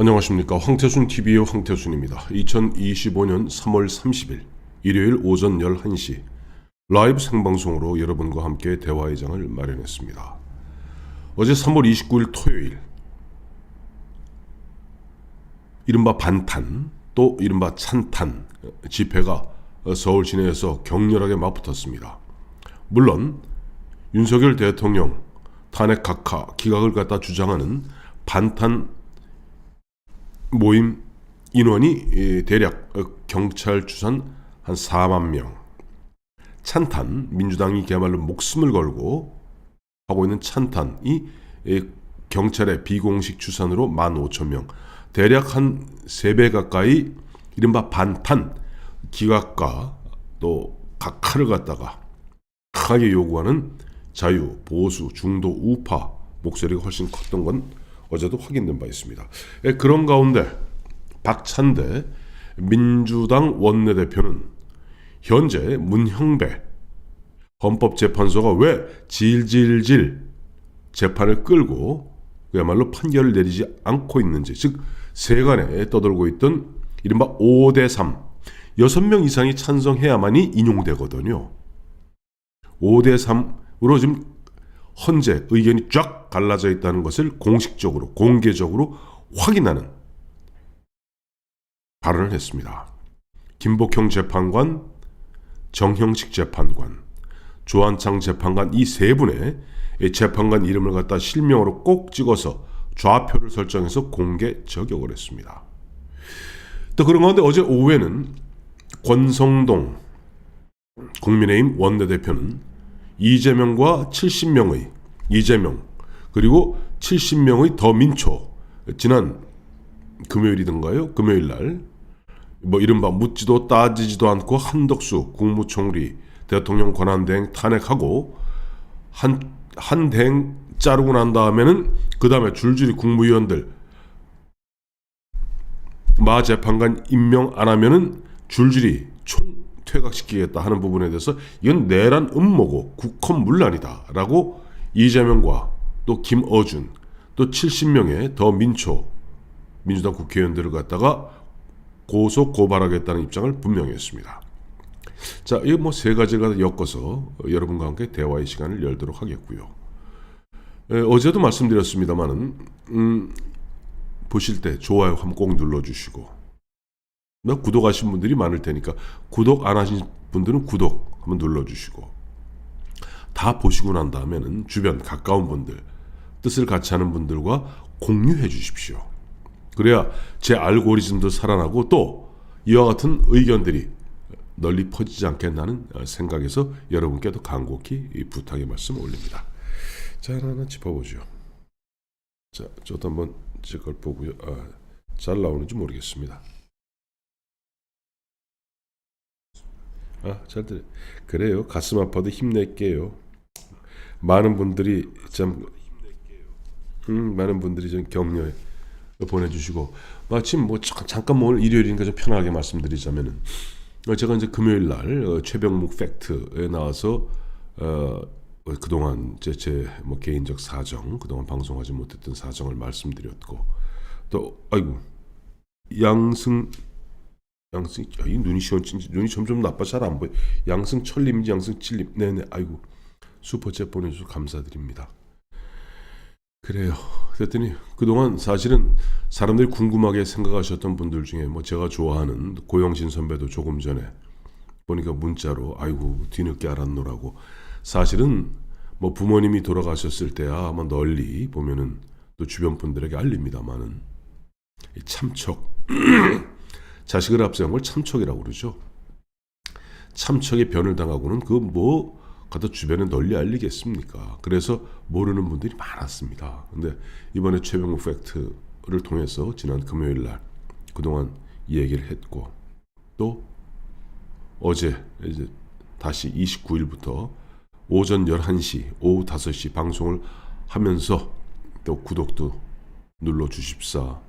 안녕하십니까 황태순 TV의 황태순입니다. 2025년 3월 30일 일요일 오전 11시 라이브 생방송으로 여러분과 함께 대화의 장을 마련했습니다. 어제 3월 29일 토요일 이른바 반탄 또 이른바 찬탄 집회가 서울 시내에서 격렬하게 맞붙었습니다. 물론 윤석열 대통령 탄핵 각하 기각을 갖다 주장하는 반탄 모임 인원이 예, 대략 어, 경찰 추산 한 4만 명. 찬탄 민주당이 그야말로 목숨을 걸고 하고 있는 찬탄이 예, 경찰의 비공식 추산으로 15,000명. 대략 한 3배 가까이 이른바 반탄 기각과 또 각하를 갖다가 강하게 요구하는 자유, 보수, 중도, 우파 목소리가 훨씬 컸던 건 어제도 확인된 바 있습니다. 예, 그런 가운데 박찬대 민주당 원내대표는 현재 문형배 헌법재판소가 왜 질질질 재판을 끌고 그야말로 판결을 내리지 않고 있는지 즉 세간에 떠돌고 있던 이른바 5대 3 6명 이상이 찬성해야만이 인용되거든요. 5대 3으로 지금 헌재 의견이 쫙 갈라져 있다는 것을 공식적으로 공개적으로 확인하는 발언을 했습니다. 김복형 재판관, 정형식 재판관, 조한창 재판관 이 세 분의 재판관 이름을 갖다 실명으로 꼭 찍어서 좌표를 설정해서 공개 저격을 했습니다. 또 그런 가운데 어제 오후에는 권성동 국민의힘 원내대표는 이재명과 70명의 이재명 그리고 70명의 더민초 지난 금요일이던가요? 금요일 날 뭐 이른바 묻지도 따지지도 않고 한덕수 국무총리 대통령 권한대행 탄핵하고 한 한 대행 자르고 난 다음에는 그 다음에 줄줄이 국무위원들 마 재판관 임명 안 하면은 줄줄이 총 퇴각시키겠다 하는 부분에 대해서 이건 내란 음모고 국헌 문란이다라고 이재명과 또 김어준 또 70명의 더 민초 민주당 국회의원들을 갖다가 고소 고발하겠다는 입장을 분명히 했습니다. 자, 이 뭐 세 가지가 엮어서 여러분과 함께 대화의 시간을 열도록 하겠고요. 에, 어제도 말씀드렸습니다만은 음, 보실 때 좋아요 한번 꼭 눌러주시고 뭐 구독하신 분들이 많을 테니까 구독 안 하신 분들은 구독 한번 눌러주시고 다 보시고 난 다음에는 주변 가까운 분들 뜻을 같이 하는 분들과 공유해 주십시오. 그래야 제 알고리즘도 살아나고 또 이와 같은 의견들이 널리 퍼지지 않겠나는 생각에서 여러분께도 간곡히 이 부탁의 말씀 올립니다. 자 하나하나 짚어보죠. 자 저도 한번 제 걸 보고요. 아, 잘 나오는지 모르겠습니다. 아, 잘 들려. 그래요. 가슴 아파도 힘낼게요. 많은 분들이 참, 음, 많은 분들이 좀 격려해 보내주시고 마침 뭐 자- 잠깐 뭐 오늘 일요일이니까 좀 편하게 말씀드리자면은 어, 제가 이제 금요일 날 어, 최병묵 팩트에 나와서 어, 어, 그동안 제, 제뭐 개인적 사정, 그동안 방송하지 못했던 사정을 말씀드렸고 또 아이고 양승 양승 아, 이 눈이 시원 눈이 점점 나빠 잘 안 보여. 양승 철림인지 양승 칠림. 네네. 아이고 슈퍼챗 보내주셔서 감사드립니다. 그래요. 그랬더니 그동안 사실은 사람들이 궁금하게 생각하셨던 분들 중에 뭐 제가 좋아하는 고영신 선배도 조금 전에 보니까 문자로 아이고 뒤늦게 알았노라고 사실은 뭐 부모님이 돌아가셨을 때야 아마 널리 보면은 또 주변 분들에게 알립니다만은 이 참척 자식을 앞세운 걸 참척이라고 그러죠. 참척의 변을 당하고는 그뭐 갖다 주변에 널리 알리겠습니까? 그래서 모르는 분들이 많았습니다. 근데 이번에 최병우 팩트를 통해서 지난 금요일 날 그동안 이 얘기를 했고 또 어제 이제 다시 29일부터 오전 11시, 오후 5시 방송을 하면서 또 구독도 눌러 주십사.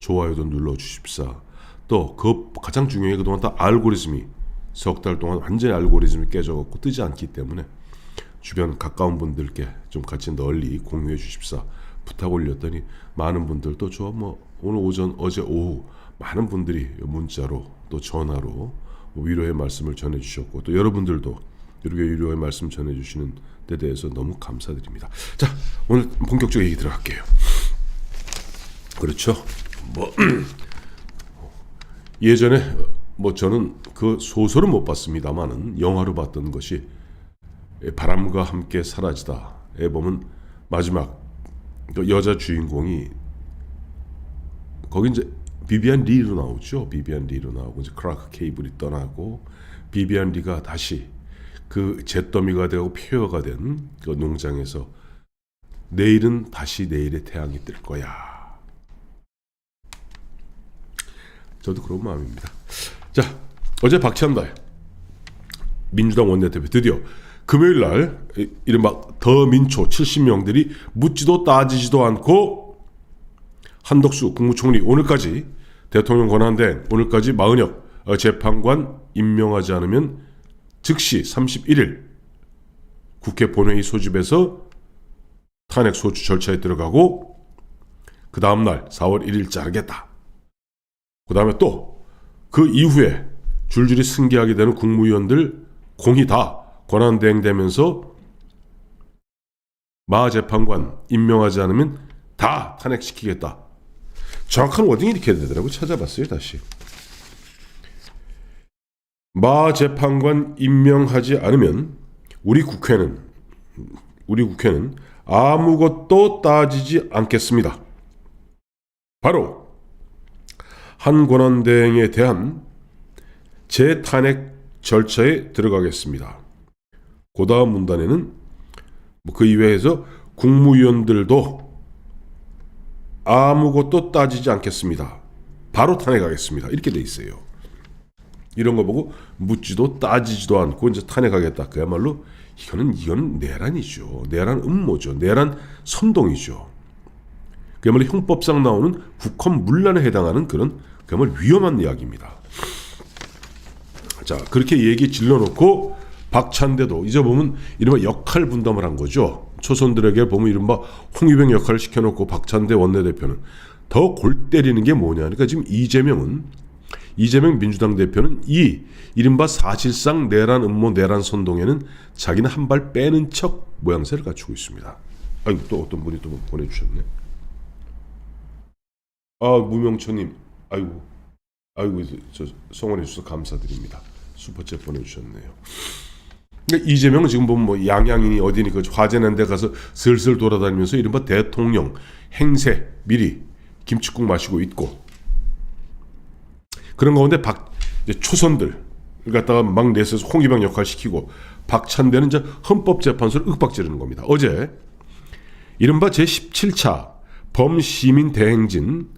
좋아요도 눌러 주십사. 또 그 가장 중요한 게 그동안 다 알고리즘이 석 달 동안 완전히 알고리즘이 깨져갖고 뜨지 않기 때문에 주변 가까운 분들께 좀 같이 널리 공유해 주십사 부탁 올렸더니 많은 분들도 저 뭐 오늘 오전 어제 오후 많은 분들이 문자로 또 전화로 위로의 말씀을 전해 주셨고 또 여러분들도 이렇게 위로의 말씀 전해 주시는 데 대해서 너무 감사드립니다. 자 오늘 본격적으로 얘기 들어갈게요. 그렇죠. 뭐 예전에 뭐 저는 그 소설은 못 봤습니다만은 영화로 봤던 것이 바람과 함께 사라지다에 보면 마지막 그 여자 주인공이 거기 이제 비비안 리로 나오죠. 비비안 리로 나오고 이제 크라크 케이블이 떠나고 비비안 리가 다시 그 잿더미가 되고 폐허가 된 그 농장에서 내일은 다시 내일의 태양이 뜰 거야. 저도 그런 마음입니다. 자, 어제 박찬달 민주당 원내대표 드디어 금요일 날 이- 이른바 더민초 70명들이 묻지도 따지지도 않고 한덕수 국무총리 오늘까지 대통령 권한대행 오늘까지 마은혁 어, 재판관 임명하지 않으면 즉시 31일 국회 본회의 소집에서 탄핵 소추 절차에 들어가고 그 다음날 4월 1일 자르겠다. 그 다음에 또 그 이후에 줄줄이 승계하게 되는 국무위원들 공이 다 권한대행되면서 마 재판관 임명하지 않으면 다 탄핵시키겠다. 정확한 워딩이 이렇게 되더라고 찾아봤어요 다시. 마 재판관 임명하지 않으면 우리 국회는 우리 국회는 아무것도 따지지 않겠습니다. 바로 한 권한대행에 대한 재탄핵 절차에 들어가겠습니다. 그 다음 문단에는 뭐그 이외에서 국무위원들도 아무것도 따지지 않겠습니다. 바로 탄핵하겠습니다. 이렇게 돼 있어요. 이런 거 보고 묻지도 따지지도 않고 이제 탄핵하겠다. 그야말로 이거는 이건 내란이죠. 내란 음모죠. 내란 선동이죠. 그야말로 형법상 나오는 국헌 문란에 해당하는 그런 그야말로 위험한 이야기입니다. 자 그렇게 얘기 질러놓고 박찬대도 이제 보면 이른바 역할 분담을 한 거죠. 초선들에게 보면 이른바 홍위병 역할을 시켜놓고 박찬대 원내대표는 더 골 때리는 게 뭐냐. 그러니까 지금 이재명은 이재명 민주당 대표는 이 이른바 사실상 내란 음모 내란 선동에는 자기는 한 발 빼는 척 모양새를 갖추고 있습니다. 아이고 또 어떤 분이 또 보내주셨네. 아 무명초님 아이고 아이고 저 성원해 주셔서 감사드립니다. 슈퍼챗 보내주셨네요. 그러니까 이재명은 지금 보면 뭐 양양이니 어디니 그 화재난 데 가서 슬슬 돌아다니면서 이른바 대통령 행세 미리 김치국 마시고 있고 그런 가운데 박 초선들 갖다가 막 내세서 홍위병 역할 시키고 박찬대는 이제 헌법재판소를 윽박지르는 겁니다. 어제 이른바 제 17차 범시민 대행진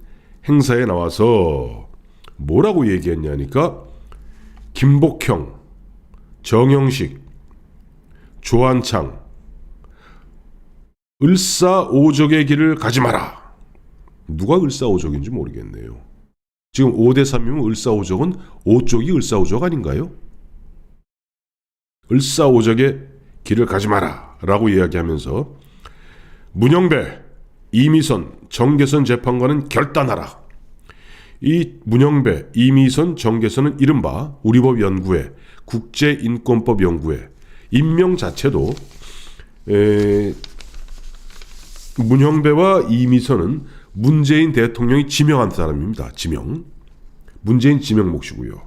행사에 나와서 뭐라고 얘기했냐니까 김복형, 정영식, 조한창 을사오적의 길을 가지 마라. 누가 을사오적인지 모르겠네요. 지금 5대 3이면 을사오적은 5쪽이 을사오적 아닌가요? 을사오적의 길을 가지 마라 라고 이야기하면서 문영배, 이미선, 정계선 재판관은 결단하라. 이 문영배, 이미선, 정계선은 이른바 우리법 연구회, 국제인권법 연구회 임명 자체도 에, 문영배와 이미선은 문재인 대통령이 지명한 사람입니다. 지명. 문재인 지명 몫이고요.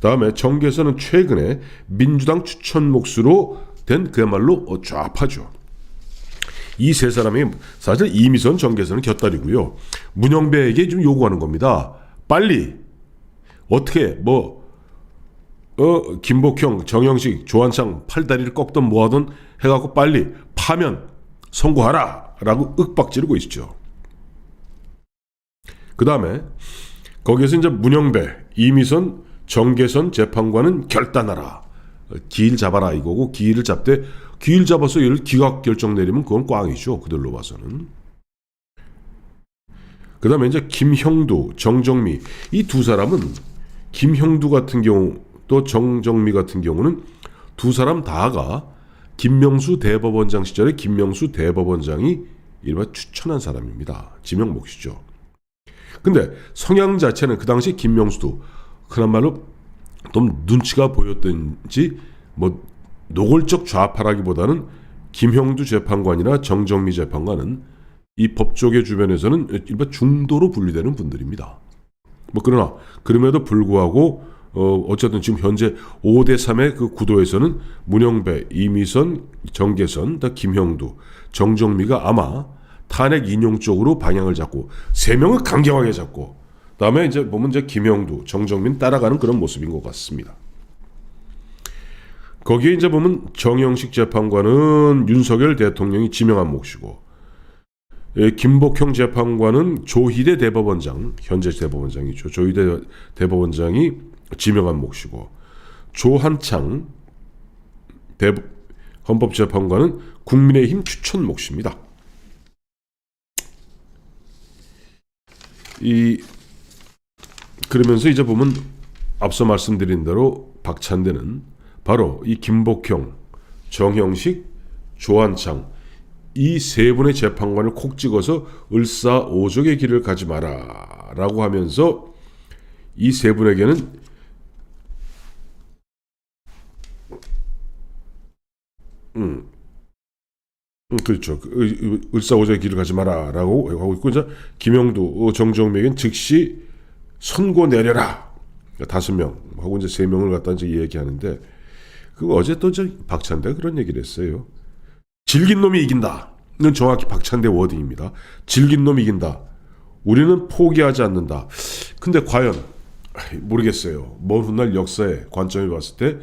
다음에 정계선은 최근에 민주당 추천 몫으로 된 그야말로 어, 좌파죠. 이 세 사람이 사실 이미선 정계선은 곁다리고요. 문영배에게 좀 요구하는 겁니다. 빨리 어떻게 뭐 어, 김복형, 정영식, 조한창 팔다리를 꺾던 뭐하던 해갖고 빨리 파면 선고하라 라고 윽박 지르고 있죠. 그 다음에 거기에서 이제 문영배, 이미선, 정계선 재판관은 결단하라. 기일 잡아라 이거고 기일을 잡되 기일 잡아서 얘를 기각 결정 내리면 그건 꽝이죠. 그들로 봐서는. 그 다음에 이제 김형두, 정정미 이 두 사람은 김형두 같은 경우 또 정정미 같은 경우는 두 사람 다가 김명수 대법원장 시절에 김명수 대법원장이 이른바 추천한 사람입니다. 지명 몫이죠. 근데 성향 자체는 그 당시 김명수도 그나마로 좀 눈치가 보였든지 뭐 노골적 좌파라기보다는 김형두 재판관이나 정정미 재판관은 이 법조계 주변에서는 일반 중도로 분류되는 분들입니다. 뭐 그러나 그럼에도 불구하고 어 어쨌든 지금 현재 5대 3의 그 구도에서는 문영배, 이미선, 정계선, 다 김형두, 정정미가 아마 탄핵 인용 쪽으로 방향을 잡고 세 명은 강경하게 잡고 그다음에 이제 보면 이제 김형두, 정정민 따라가는 그런 모습인 것 같습니다. 거기에 이제 보면 정영식 재판관은 윤석열 대통령이 지명한 몫이고 예, 김복형 재판관은 조희대 대법원장 현재 대법원장이죠. 조희대 대법원장이 지명한 몫이고 조한창 대 헌법재판관은 국민의힘 추천 몫입니다. 이 그러면서 이제 보면 앞서 말씀드린 대로 박찬대는 바로 이 김복형, 정형식, 조한창 이 세 분의 재판관을 콕 찍어서 을사오적의 길을 가지 마라라고 하면서 이 세 분에게는 음, 음, 그렇죠. 그 을사오적의 길을 가지 마라라고 하고 있고 이제 김영두, 어, 정정명은 즉시 선고 내려라 다섯 명 하고 이제 세 명을 갖다 이제 얘기하는데 그 어제 또 저 박찬대가 그런 얘기를 했어요. 질긴 놈이 이긴다. 는 정확히 박찬대 워딩입니다. 질긴 놈이 이긴다. 우리는 포기하지 않는다. 근데 과연 모르겠어요. 먼 훗날 역사의 관점에 봤을 때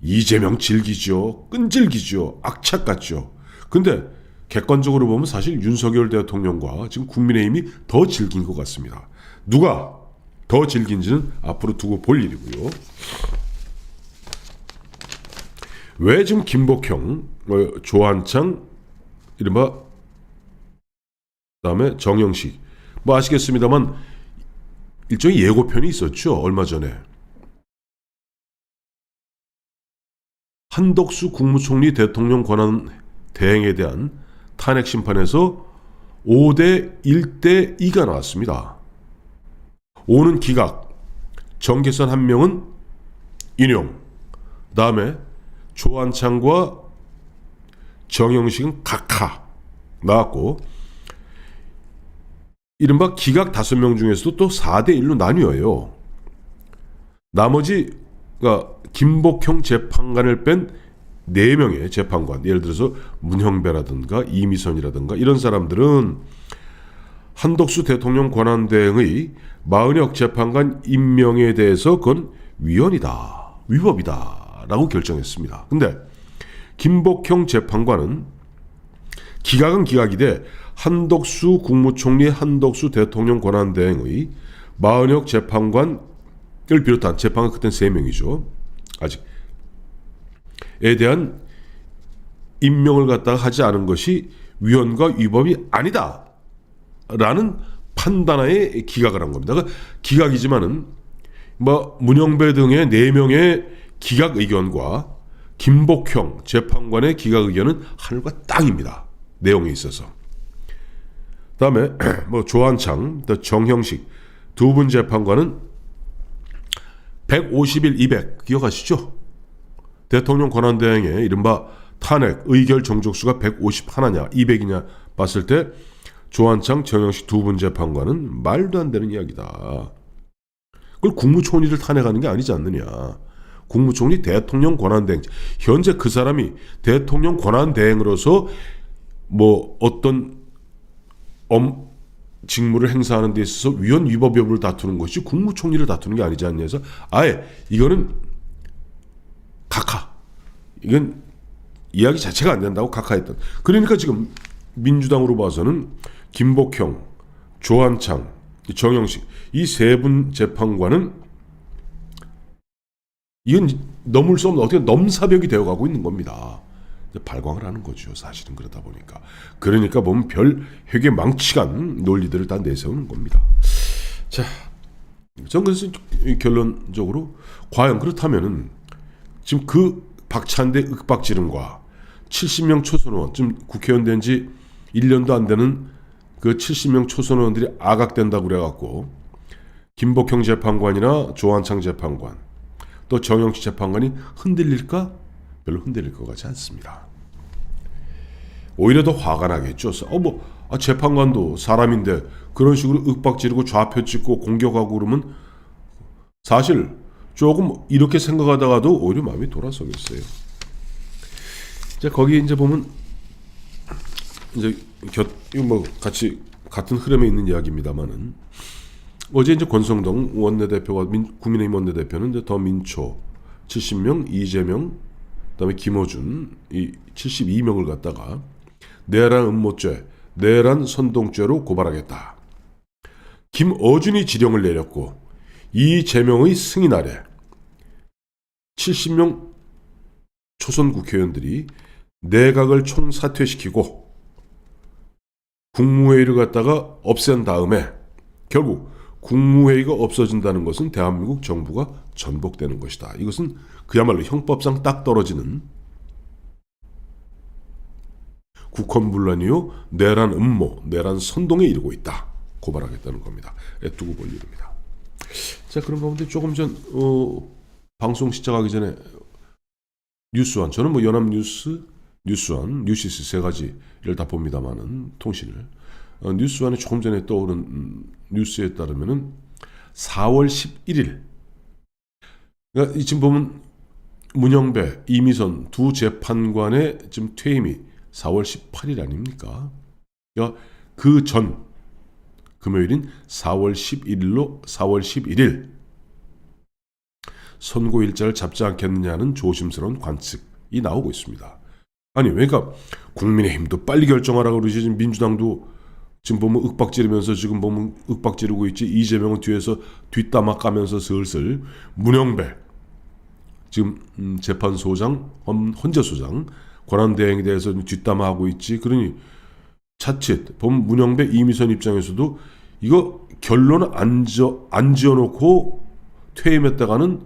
이재명 질기죠. 끈질기죠. 악착 같죠. 근데 객관적으로 보면 사실 윤석열 대통령과 지금 국민의힘이 더 질긴 것 같습니다. 누가 더 질긴지는 앞으로 두고 볼 일이고요. 왜 지금 김복형, 어, 조한창, 이른바 그다음에 정영식 뭐 아시겠습니다만 일종의 예고편이 있었죠 얼마 전에 한덕수 국무총리 대통령 권한 대행에 대한 탄핵 심판에서 5대 1대 2가 나왔습니다. 5는 기각, 정계선 한 명은 인용, 다음에 조한창과 정영식은 각하 나왔고 이른바 기각 다섯 명 중에서도 또 4대 1로 나뉘어요. 나머지 그러니까 김복형 재판관을 뺀네 명의 재판관 예를 들어서 문형배라든가 이미선이라든가 이런 사람들은 한덕수 대통령 권한대행의 마은혁 재판관 임명에 대해서 그건 위헌이다 위법이다 라고 결정했습니다. 근데 김복형 재판관은 기각은 기각이되 한덕수 국무총리 한덕수 대통령 권한대행의 마은혁 재판관을 비롯한 재판관 그땐 세 명이죠. 아직 에 대한 임명을 갖다가 하지 않은 것이 위헌과 위법이 아니다. 라는 판단하에 기각을 한 겁니다. 그러니까 기각이지만은 뭐 문영배 등의 네 명의 기각 의견과 김복형 재판관의 기각 의견은 하늘과 땅입니다. 내용에 있어서. 다음에 뭐 조한창, 또 정형식 두 분 재판관은 150일 200 기억하시죠? 대통령 권한대행의 이른바 탄핵 의결 정족수가 151냐 200이냐 봤을 때 조한창, 정영식 두 분 재판관은 말도 안 되는 이야기다. 그걸 국무총리를 탄핵하는 게 아니지 않느냐. 국무총리 대통령 권한대행. 현재 그 사람이 대통령 권한대행으로서 뭐 어떤 엄 직무를 행사하는 데 있어서 위헌 위법 여부를 다투는 것이 국무총리를 다투는 게 아니지 않냐 해서 아예 이거는 각하. 이건 이야기 자체가 안 된다고 각하했던. 그러니까 지금 민주당으로 봐서는 김복형, 조한창, 정영식 이 세 분 재판관은 이건 넘을 수 없는 어떻게 넘사벽이 되어가고 있는 겁니다. 발광을 하는 거죠. 사실은 그러다 보니까. 그러니까 보면 별 회계 망치간 논리들을 다 내세우는 겁니다. 자, 전 그래서 이 결론적으로 과연 그렇다면은 지금 그 박찬대 윽박지름과 70명 초선 의원, 지금 국회의원 된 지 1년도 안 되는 그 70명 초선 의원들이 아각된다고 그래갖고 김복형 재판관이나 조한창 재판관 또 정영식 재판관이 흔들릴까? 별로 흔들릴 것 같지 않습니다. 오히려 더 화가 나겠죠. 어, 뭐, 아, 재판관도 사람인데 그런 식으로 윽박 지르고 좌표 찍고 공격하고 그러면 사실 조금 이렇게 생각하다가도 오히려 마음이 돌아서겠어요. 자, 거기 이제 보면 이제 곁, 뭐 같이 같은 흐름에 있는 이야기입니다만은 어제 이제 권성동 원내대표가 민, 국민의힘 원내대표는 이제 더민초 70명, 이재명, 그다음에 김어준 이 72명을 갖다가 내란 음모죄, 내란 선동죄로 고발하겠다. 김어준이 지령을 내렸고 이재명의 승인 아래 70명 초선 국회의원들이 내각을 총사퇴시키고 국무회의를 갖다가 없앤 다음에 결국 국무회의가 없어진다는 것은 대한민국 정부가 전복되는 것이다. 이것은 그야말로 형법상 딱 떨어지는 국헌분란이요 내란 음모, 내란 선동에 이르고 있다. 고발하겠다는 겁니다. 애두고 볼 일입니다. 자 그런 가운데 조금 전 어, 방송 시작하기 전에 뉴스원 저는 뭐 연합뉴스, 뉴스원, 뉴시스 세 가지를 다 봅니다만은 통신을 어, 뉴스원에 조금 전에 떠오른 음, 뉴스에 따르면은 4월 11일 그러니까 이 지금 보면 문영배, 이미선 두 재판관의 지금 퇴임이 4월 18일 아닙니까? 그러니까 그 전 금요일인 4월 11일로 4월 11일 선고 일자를 잡지 않겠느냐는 조심스러운 관측이 나오고 있습니다. 아니 그러니까 국민의힘도 빨리 결정하라고 그러지 지금 민주당도 지금 보면 윽박지르면서 지금 보면 윽박지르고 있지. 이재명은 뒤에서 뒷담화 까면서 슬슬 문영배 지금 음, 재판소장 헌- 헌재소장 권한대행에 대해서 뒷담화하고 있지. 그러니 차칫 본 문영배 이미선 입장에서도 이거 결론 안, 지, 안 지어놓고 퇴임했다가는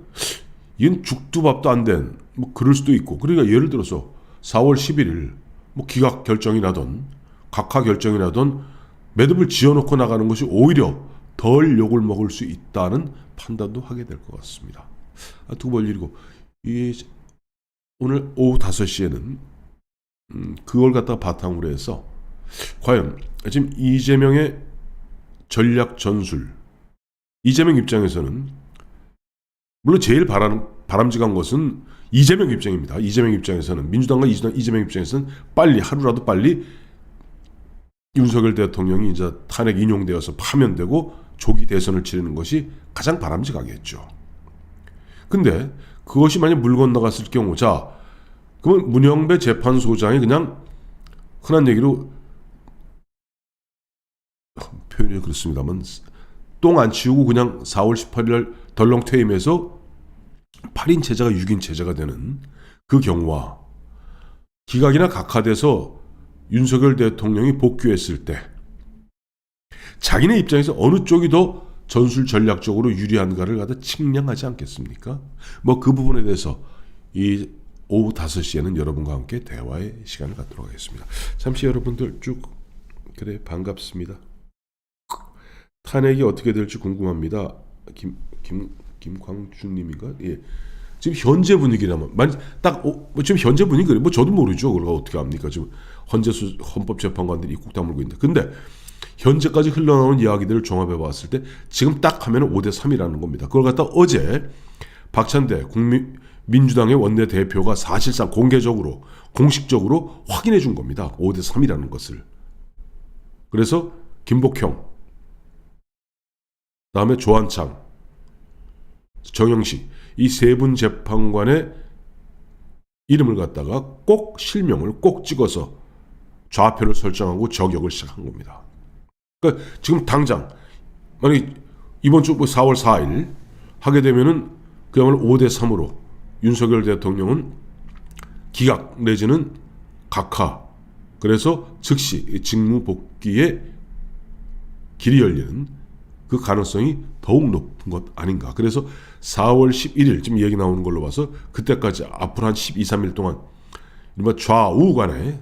이건 죽도 밥도 안 된 뭐 그럴 수도 있고. 그러니까 예를 들어서 4월 11일 뭐 기각 결정이 나던 각하 결정이 나던 매듭을 지어놓고 나가는 것이 오히려 덜 욕을 먹을 수 있다는 판단도 하게 될 것 같습니다. 아, 두고 볼 일이고 이 오늘 오후 5시에는 음, 그걸 갖다가 바탕으로 해서 과연 지금 이재명의 전략 전술 이재명 입장에서는 물론 제일 바람, 바람직한 것은 이재명 입장입니다. 이재명 입장에서는 민주당과 이재명 입장에서는 빨리 하루라도 빨리 윤석열 대통령이 이제 탄핵 인용되어서 파면되고 조기 대선을 치르는 것이 가장 바람직하겠죠. 근데 그것이 만약 물 건너갔을 경우 자 그러면 문영배 재판소장이 그냥 흔한 얘기로 표현이 그렇습니다만 똥 안 치우고 그냥 4월 18일 날 덜렁 퇴임해서 8인 체제가 6인 체제가 되는 그 경우와 기각이나 각하돼서 윤석열 대통령이 복귀했을 때 자기네 입장에서 어느 쪽이 더 전술 전략적으로 유리한가를 갖다 측량하지 않겠습니까? 뭐 그 부분에 대해서 이 오후 5시에는 여러분과 함께 대화의 시간을 갖도록 하겠습니다. 잠시 여러분들 쭉 그래 반갑습니다. 탄핵이 어떻게 될지 궁금합니다. 김, 김, 김광준 님인가? 예. 지금 현재 분위기라면 만딱 어, 뭐 지금 현재 분위기 그래 뭐 저도 모르죠. 그걸 어떻게 합니까? 지금 헌재 수, 헌법재판관들이 입국 다물고 있는데 근데 현재까지 흘러나오는 이야기들을 종합해 봤을 때 지금 딱 하면 5대 3이라는 겁니다. 그걸 갖다 어제 박찬대 국민 민주당의 원내 대표가 사실상 공개적으로 공식적으로 확인해 준 겁니다. 5대 3이라는 것을. 그래서 김복형 다음에 조한창 정영식 이 세 분 재판관의 이름을 갖다가 꼭 실명을 꼭 찍어서 좌표를 설정하고 저격을 시작한 겁니다. 그러니까 지금 당장 만약 이번 주 4월 4일 하게 되면은 그야말로 5대 3으로 윤석열 대통령은 기각 내지는 각하 그래서 즉시 직무 복귀의 길이 열리는 그 가능성이 더욱 높은 것 아닌가. 그래서 4월 11일 지금 얘기 나오는 걸로 봐서 그때까지 앞으로 한 12, 3일 동안 좌우 간의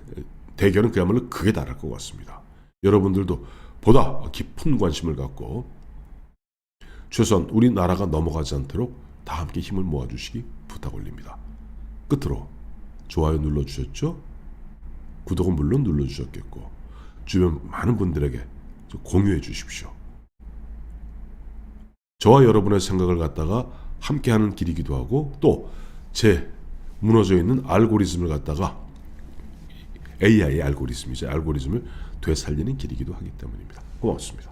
대결은 그야말로 극에 달할 것 같습니다. 여러분들도 보다 깊은 관심을 갖고 최소한 우리나라가 넘어가지 않도록 다 함께 힘을 모아주시기 부탁 올립니다. 끝으로 좋아요 눌러주셨죠? 구독은 물론 눌러주셨겠고 주변 많은 분들에게 좀 공유해 주십시오. 저와 여러분의 생각을 갖다가 함께하는 길이기도 하고 또 제 무너져 있는 알고리즘을 갖다가 AI 알고리즘이죠. 알고리즘을 되살리는 길이기도 하기 때문입니다. 고맙습니다.